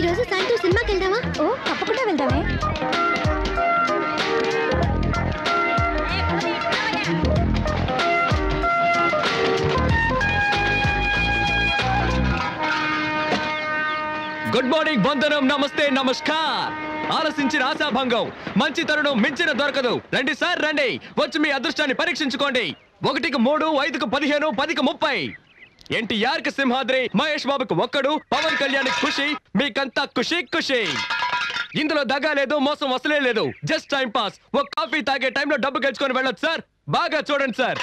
ఈ రోజు సాయంత్రం సినిమాకి వెళ్దామా? ఓ తప్పకుండా వెళ్దామే. గుడ్ మార్నింగ్ వందనం నమస్తే నమస్కార్ ఆలసించిన ఆశాభంగం మంచి తరుణం మించిన దొరకదు. రండి సార్ రండి. వచ్చి మీ అదృష్టాన్ని పరీక్షించుకోండి. ఒకటికి మూడు ఐదుకు పదిహేను పదికి ముప్పై. ఎన్టీఆర్కి సింహాద్రి మహేష్ బాబుకు ఒక్కడు పవన్ కళ్యాణ్ ఖుషి మీకంతా ఖుషి ఖుషి. ఇందులో దగా లేదు మోసం అసలే లేదు. Just time pass. ఒక కాఫీ తాగే టైంలో డబ్బు గెలుచుకొని వెళ్ళొచ్చు సార్. బాగా చూడండి సార్.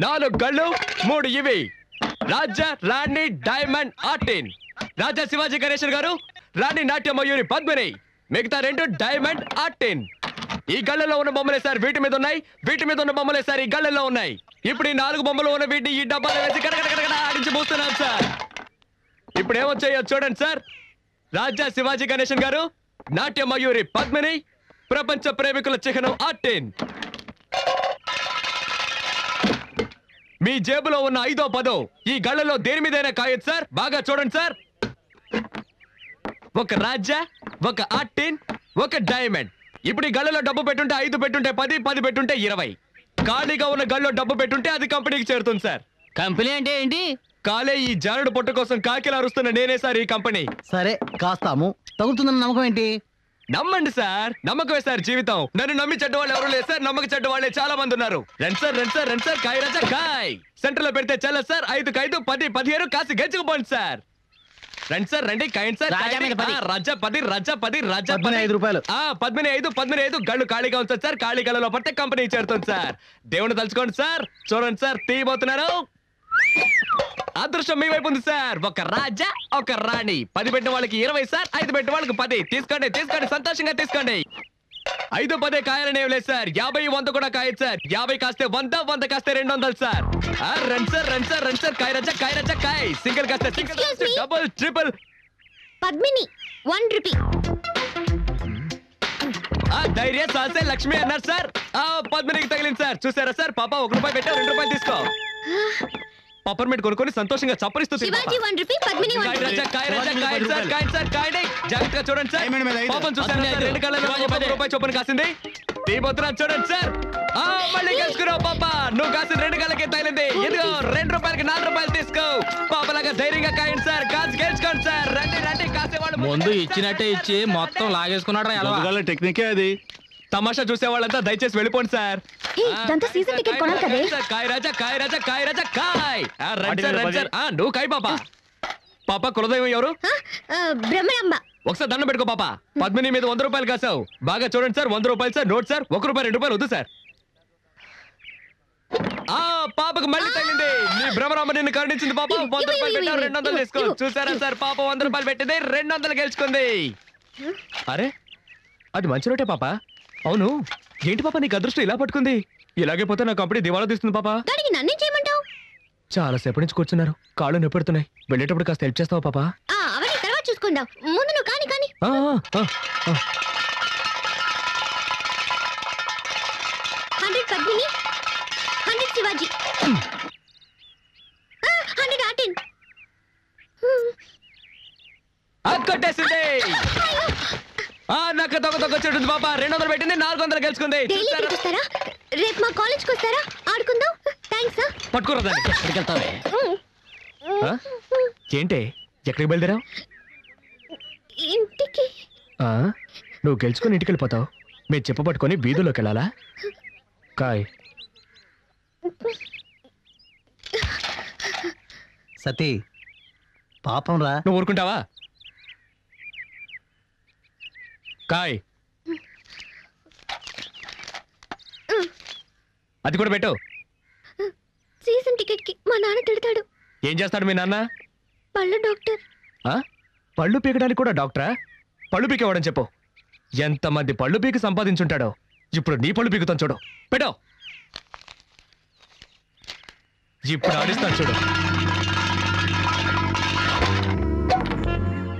నాలుగు గళ్ళు మూడు ఇవి. రాజా రాణి డైమండ్ ఆర్టిన్. రాజా శివాజీ గణేశన్ గారు రాణి నాట్య మయూరి పద్మిని. మిగతా రెండు డైమండ్ ఆర్టిన్. ఈ గళ్ళలో ఉన్న బొమ్మలే సార్ వీటి మీద ఉన్నాయి. వీటి మీద ఉన్న బొమ్మలే సార్ ఈ గళ్ళలో ఉన్నాయి. ఇప్పుడు ఈ నాలుగు బొమ్మలు ఉన్న వీటిని ఈ డబ్బాలో వేసి కడగడ ఆడించి మూస్తున్నాం సార్. ఇప్పుడు ఏమొచ్చాయో చూడండి సార్. రాజా శివాజీ గణేశన్ గారు నాట్య మయూరి పద్మిని ప్రపంచ ప్రేమికుల చిహ్నం ఆర్టిన్. మీ జేబులో ఉన్న ఐదో పదో ఈ గళ్ళలో దేని మీదైనా కాయొచ్చు సార్? బాగా చూడండి సార్. ఒక రాజా ఒక ఆర్టిన్ ఒక డైమండ్. ఇప్పుడు ఈ గళ్ళలో డబ్బు పెట్టుంటే ఐదు పెట్టుంటే పది పది పెట్టుంటే ఇరవై. ఖాళీగా ఉన్న గల్లో డబ్బు పెట్టుంటే అది కంపెనీకి చేరుతుంది సార్. కంపెనీ అంటే ఏంటి? కాలే ఈ జానుడు పొట్ట కోసం కాకిలా అరుస్తున్న నేనే సార్ ఈ కంపెనీ. సరే కాస్తాము. తగులుతుందన్న నమ్మకం ఏంటి? నమ్మండి సార్. నమ్మకమే సార్ జీవితం. నన్ను నమ్మి చెడ్డ వాళ్ళు ఎవరు లేదు సార్. నమ్మక చెడ్డ వాళ్ళే చాలా మంది ఉన్నారు. రండి సార్ రండి సార్ రండి సార్. కాయ రాజా కాయ్. సెంటర్లో పెడితే చల్ల సార్. ఐదు ఐదు పది పదిహేను కాసి గెలుచుకుపోండి సార్. రండి సార్ రండి కాయండి సార్ రాజా మీద పది. రాజా పది రాజా పది రాజా పది. ఐదు రూపాయలు. ఆ పద్మిని ఐదు పద్మిని ఐదు. గళ్ళు ఖాళీగా ఉంచండి సార్ ఖాళీ గళ్ళలో పట్టే కంపెనీ చేరుతుంది సార్. దేవుని తలుచుకోండి సార్. చూడండి సార్ తీయబోతున్నారు అదృష్టం మీ వైపు ఉంది సార్. ఒక రాజా ఒక రాణి. పది పెట్టిన వాళ్ళకి ఇరవై సార్ ఐదు పెట్టిన వాళ్ళకి పది. తీసుకోండి తీసుకోండి సంతోషంగా తీసుకోండి. ఐదు పదే కాయాలని ఏం లేదు సార్. యాభై వంద కూడా కాయదు సార్. యాభై కాస్తే వంద వంద కాస్తే రెండు వందలు సార్. రండి సార్ రండి సార్ రండి సార్. కాయ రచ్చ కాయ రచ్చ కాయ్. సింగిల్ కాస్తే single Excuse me? Double triple Padmini one rupee ఆ ధైర్య సాసే లక్ష్మి అన్నారు సార్. ఆ పద్మినికి తగిలింది సార్. చూసారా సార్? పాప ఒక రూపాయి పెట్టా రెండు రూపాయలు తీసుకో. పప్పర్మెంట్ కొనుక్కొని సంతోషంగా చప్పరిస్తూ. Sivaji one rupee Padmini one rupee. జాగ్రత్తగా చూడండి సార్. పాపం. రెండు కళ్ళలో. రూపాయి చొప్పున కాసింది. చూడండి సార్. ఆ మళ్ళీ గెలుచుకున్నావు పాప. నువ్వు కాసిన రెండు కళ్ళకి తగిలింది. ఇదిగో రెండు రూపాయలకి నాలుగు రూపాయలు తీసుకో. పాపలాగా ధైర్యంగా కాయండి సార్. గెలుచుకోండి సార్. రండి రండి. కాసేవాళ్ళు ముందు ఇచ్చినట్టే ఇచ్చి మొత్తం లాగేసుకున్నాడు టెక్నికే అది? తమాషా చూసే వాళ్ళంతా దయచేసి వెళ్ళిపోండి సార్. ఇదంతా సీజన్ టికెట్ కొనాలి కదే. కాయ రాజా కాయ రాజా కాయ రాజా కాయ్. నువ్వు కాయ్ పాప. పాప కులదైవం ఎవరు? ఆ, ఆ, బ్రహ్మరాంబ ఒకసారి దండం పెట్టుకో పాప. పద్మిని మీద వంద రూపాయలు కాసావు. బాగా చూడండి సార్. వంద రూపాయలు సార్. Note sir. ఒక రూపాయి రెండు రూపాయలు వద్దు సార్. ఆ పాపకు మళ్ళీ తగిలింది. నీ భ్రమరామ నిన్ను కరుణించింది పాప. వంద రూపాయలు పెట్టావు ఇవ్వు, రెండు వందలు తీసుకో. చూసారా సార్? పాప వంద రూపాయలు పెట్టింది రెండు వందలు గెలుచుకుంది. అరే అది మంచి రోటే పాప. అవును. ఏంటి పాప నీకు అదృష్టం ఇలా పట్టుకుంది? ఇలాగే పోతే నా కంపెనీ దివాళా తీస్తుంది పాప. దానికి నన్నేం చేయమంటావు? చాలా సేపటి నుంచి కూర్చున్నారు. కాళ్ళు నొప్పెడుతున్నాయి. వెళ్ళేటప్పుడు కాస్త హెల్ప్ చేస్తావా పాప? ఆ, అవన్నీ తర్వాత చూసుకుందాం. ముందు నువ్వు కాని కాని. ఆ, ఆ, ఆ. Hundred Padmini hundred Sivaji. Hundred ఆర్టిన్. ఆ, కొట్టేసింది ఆ నాకు తొక్క తొక్క చెట్టు పాప. రెండు వందలు పెట్టింది నాలుగు వందలు గెలుచుకుంది. డైలీ రేపు మా కాలేజ్కి వస్తారా? ఆడుకుందాం. థ్యాంక్స్ పట్టుకోరా ఎక్కడికి వెళ్తావే ఆ? ఏంటి? ఎక్కడికి బయలుదేరావు? ఇంటికి. ఆ? నువ్వు గెలుచుకొని ఇంటికి వెళ్ళిపోతావు. మీరు చెప్ప పట్టుకొని వీధుల్లోకి వెళ్ళాలా? కాయ్. సతీ పాపం రా. నువ్వు ఊరుకుంటావా? కాయ్. అది కూడా పెట్టు. సీజన్ టికెట్కి మా నాన్న తిడతాడు. ఏం చేస్తాడు మీ నాన్న? పళ్ళ డాక్టర్. ఆ? పళ్ళు పీకడానికి కూడా డాక్టరా? పళ్ళు పీకేవాడని చెప్పు. ఎంతమంది పళ్ళు పీకి సంపాదించుంటాడో. ఇప్పుడు నీ పళ్ళు పీకుతాను చూడు. పెట్టో. ఇప్పుడు ఆడిస్తాను చూడు.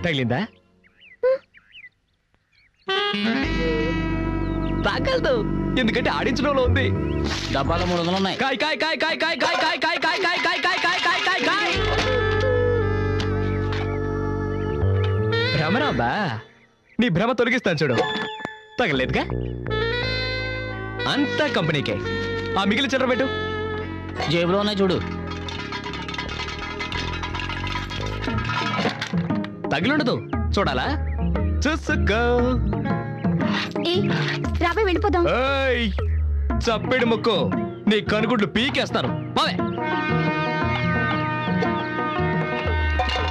తగిలిందా? తాగలదు ఎందుకంటే ఆడించడంలో ఉంది డబ్బాలో మూడు వందలు ఉన్నాయి కాయ్ కాయ్ కాయ్ కాయ్ కాయ్ కాయ్ కాయ్ కాయ్ కాయ్ కాయ్ కాయ్ కాయ్ కాయ్ కాయ్ కాయ్ కాయ్ భ్రమరా బా నీ భ్రమ తొలగిస్తాను చూడు తగలేదుగా అంతా కంపెనీకే ఆ మిగిలిన చిల్లర పెట్టు జేబులో ఉన్నాయి చూడు తగిలుండదు చూడాలా చూసుకో రాబోయ్ వెళ్ళిపోదాం. ఏయ్ చప్పెడు ముక్కు. నీ కనుగుడ్లు పీకేస్తాను.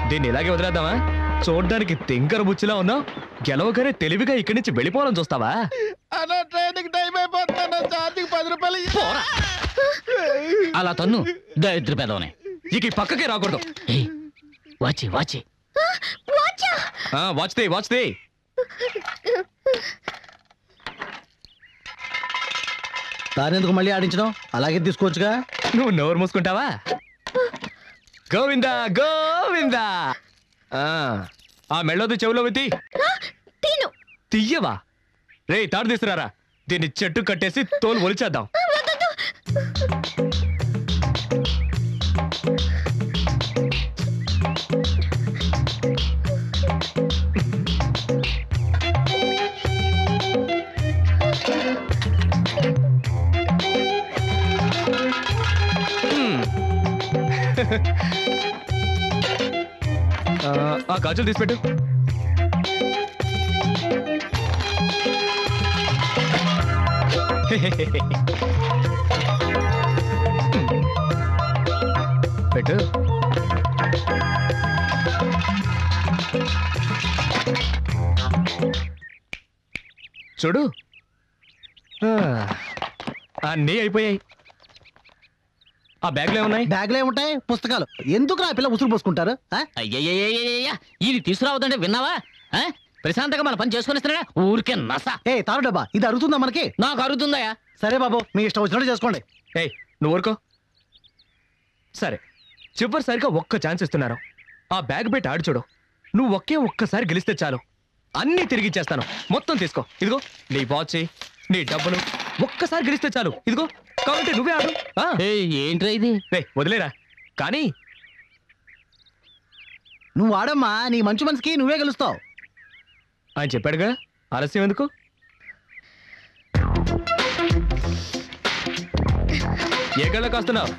దీన్ని ఇలాగే వదిలేద్దామా? చూడ్డానికి తింకర బుచ్చిలా ఉన్నావు గెలవగానే తెలివిగా ఇక్కడి నుంచి వెళ్ళిపోవాలని చూస్తావా? అన్న ట్రైన్కి టైం అయిపోతున్నా ఛార్జింగ్ పది రూపాయలు ఇయ్యి. పోరా. అలా తన్ను దరిద్ర పెదవని. ఇక ఈ పక్కకే రాకూడదు. వచ్చి వాచా ఆ, వాచ్. దే దానెందుకు మళ్ళీ ఆడించడం? అలాగే తీసుకోవచ్చుగా. నువ్వు నోరు మూసుకుంటావా? గోవిందా గోవిందా! ఆ, ఆ మెళ్ళోది చెవులో వెతి. తీను. తీయవా రే తాడు తీసుకురారా. దీన్ని చెట్టు కట్టేసి తోలు ఒలిచేద్దాం. ఆ, ఆ గాజులు తీసిపెట్టు. పెట్టు. చూడు. అన్నీ అయిపోయాయి. ఆ బ్యాగ్లో ఏమున్నాయి బ్యాగ్లో ఏముంటాయి పుస్తకాలు ఎందుకు రా పిల్ల ఉసురు పోసుకుంటారు ఆ? అయ్యయ్యయ్యయ్యయ్య ఇది తీసుకురావద్దంటే విన్నావా ఆ? ప్రశాంతంగా మన పని చేసుకుని ఇస్తున్నాడా ఊరికే నస ఏ తారు డబ్బా ఇది అరుగుతుందా మనకి నాకు అరుగుతుందయ్యా సరే బాబు మీ ఇష్టం వచ్చినట్టు చేసుకోండి ఏయ్ నువ్వు ఊరుకో సరే చివరిసారిగా ఒక్క ఛాన్స్ ఇస్తున్నారు ఆ బ్యాగ్ పెట్టి ఆడు చూడు నువ్వు ఒకే ఒక్కసారి గెలిస్తే చాలు అన్నీ తిరిగి ఇచ్చేస్తాను మొత్తం తీసుకో ఇదిగో నీ వాచ్ నీ డబ్బులు ఒక్కసారి గెలిస్తే చాలు ఇదిగో కాబట్టి నువ్వే ఆడు ఆ, ఏంట్రా ఇది? రేయ్, వదిలేరా. కానీ నువ్వు ఆడమ్మా నీ మంచి మనసుకి నువ్వే గెలుస్తావు. ఆయన చెప్పాడుగా? ఆలస్యం ఎందుకు? ఏ గళ్ళ కాస్తున్నావు?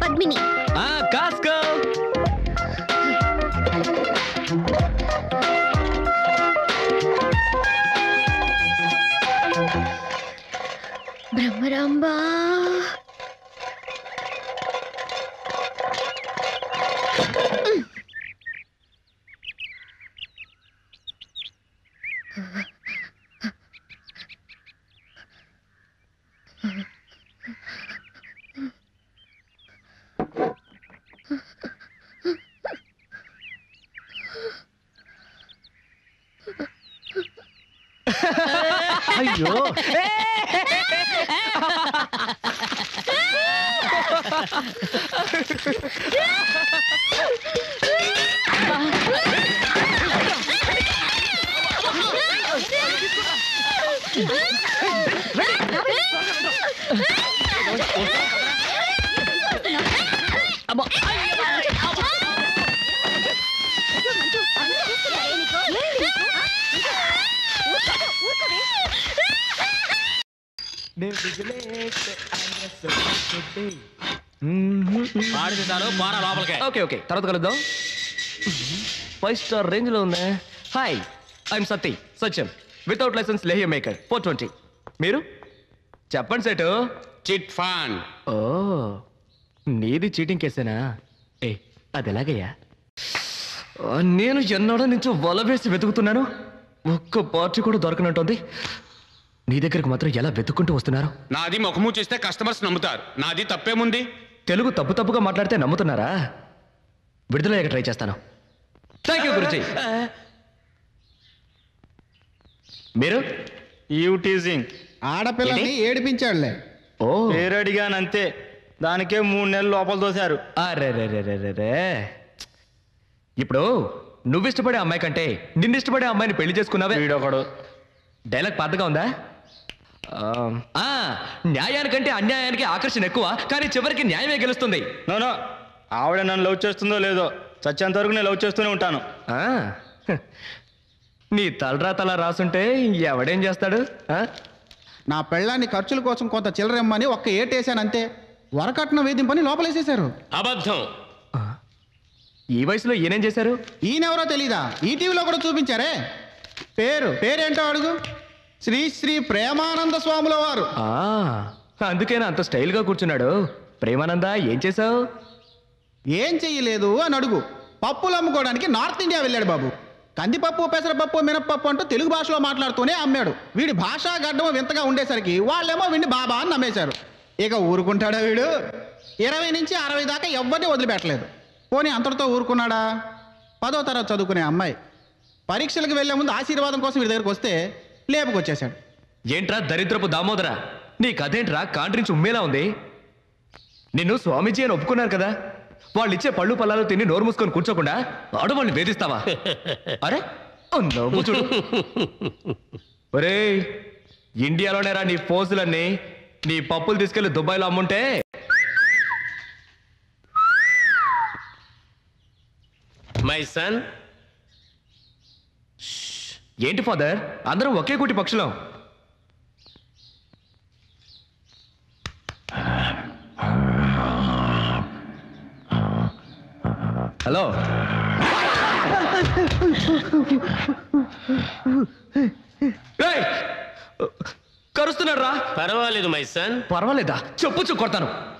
పద్మిని. 頑張 はいよ。ఆ, కాసుకో బ్రహ్మరాంబా అయ్యో ఆడితే చాలు పోరా లోపలికే. Okay okay. తర్వాత కలుద్దాం. ఫైవ్ స్టార్ రేంజ్లో ఉందా hi I'm Satti Satyam without license లేహియ maker four twenty. మీరు? చెప్పండి సెటు. చిట్ ఫండ్ ఓ నీది చీటింగ్ కేసేనా? ఏ అది ఎలాగయ్యా? ఆ, నేను ఎన్నడో నుంచి వల వేసి వెతుకుతున్నాను. ఒక్క పార్టీ కూడా దొరకనంటుంది. నీ దగ్గరికి మాత్రం ఎలా వెతుక్కుంటూ వస్తున్నారు? నాది ముఖము చేస్తే కస్టమర్స్ నమ్ముతారు. నాది తప్పేముంది? తెలుగు తప్పు తప్పుగా మాట్లాడితే నమ్ముతున్నారా? విడుదలయ్యాక ట్రై చేస్తాను. Thank you Guruji. మీరు? Eve teasing. ఆడపిల్లని ఏడిపించాడులే. ఓ. పేరు అడిగానంతే దానికే మూడు నెలలు లోపల తోశారు. అరే రే రే రే రే రే ఇప్పుడు నువ్వు ఇష్టపడే అమ్మాయి కంటే నిన్ను ఇష్టపడే అమ్మాయిని పెళ్ళి చేసుకున్నావే? వీడొకడు. డైలాగ్ పాతగా ఉందా? ఆ, న్యాయానికంటే అన్యాయానికి ఆకర్షణ ఎక్కువ కానీ చివరికి న్యాయమే గెలుస్తుంది. నోనో ఆవిడ నన్ను లవ్ చేస్తుందో లేదో చచ్చేంత వరకు నేను లవ్ చేస్తూనే ఉంటాను. ఆ, నీ తలరా తల రాసుంటే ఎవడేం చేస్తాడు? ఆ? నా పెళ్ళాన్ని ఖర్చుల కోసం కొంత చిల్లరమ్మని ఒక్క ఏటేశాను అంతే. వరకట్నం వేధింపని లోపలేసేశారు. అబద్ధం. ఈ వయసులో ఈయనేం చేశారు? ఈయనెవరో తెలీదా? ఈ టీవీలో కూడా చూపించారే? పేరు పేరేంటో అడుగు. శ్రీ శ్రీ ప్రేమానంద స్వాముల వారు. ఆ, అందుకేనా అంత స్టైల్గా కూర్చున్నాడు? ప్రేమానంద ఏం చేసావు ఏం చెయ్యలేదు అని అడుగు. పప్పులు అమ్ముకోవడానికి నార్త్ ఇండియా వెళ్ళాడు బాబు. కందిపప్పు పెసరపప్పు మినప్పప్పు అంటూ తెలుగు భాషలో మాట్లాడుతూనే అమ్మాడు. వీడి భాషా గడ్డం వింతగా ఉండేసరికి వాళ్ళేమో వీడిని బాబా అని నమ్మేశారు. ఇక ఊరుకుంటాడా వీడు? ఇరవై నుంచి అరవై దాకా ఎవరిని వదిలిపెట్టలేదు. పోనీ అంతటితో ఊరుకున్నాడా? పదో తరగతి చదువుకునే అమ్మాయి. పరీక్షలకు వెళ్ళే ముందు ఆశీర్వాదం కోసం వీడి దగ్గరికి వస్తే లేపుకొచ్చేశాడు. ఏంట్రా దరిద్రపు దామోదర? నీ కథేంట్రా? కాంట్రించి ఉమ్మేలా ఉంది? నిన్ను స్వామీజీ అని ఒప్పుకున్నారు కదా? వాళ్ళు ఇచ్చే పళ్ళు పళ్ళాలు తిని నోరు మూసుకొని కూర్చోకుండా ఆడవాళ్ళని వేధిస్తావా? అరే నవ్వు చూడు. ఒరేయ్ ఇండియాలోనేరా నీ ఫోజులన్నీ? నీ పప్పులు తీసుకెళ్ళి దుబాయ్లో అమ్ముంటే? మై సన్ ఏంటి ఫాదర్? అందరం ఒకే కుటి పక్షులం. హలో. కరుస్తున్నాడు రా పర్వాలేదు మై సన్. పర్వాలేదా? చెప్పొచ్చు కొడతాను.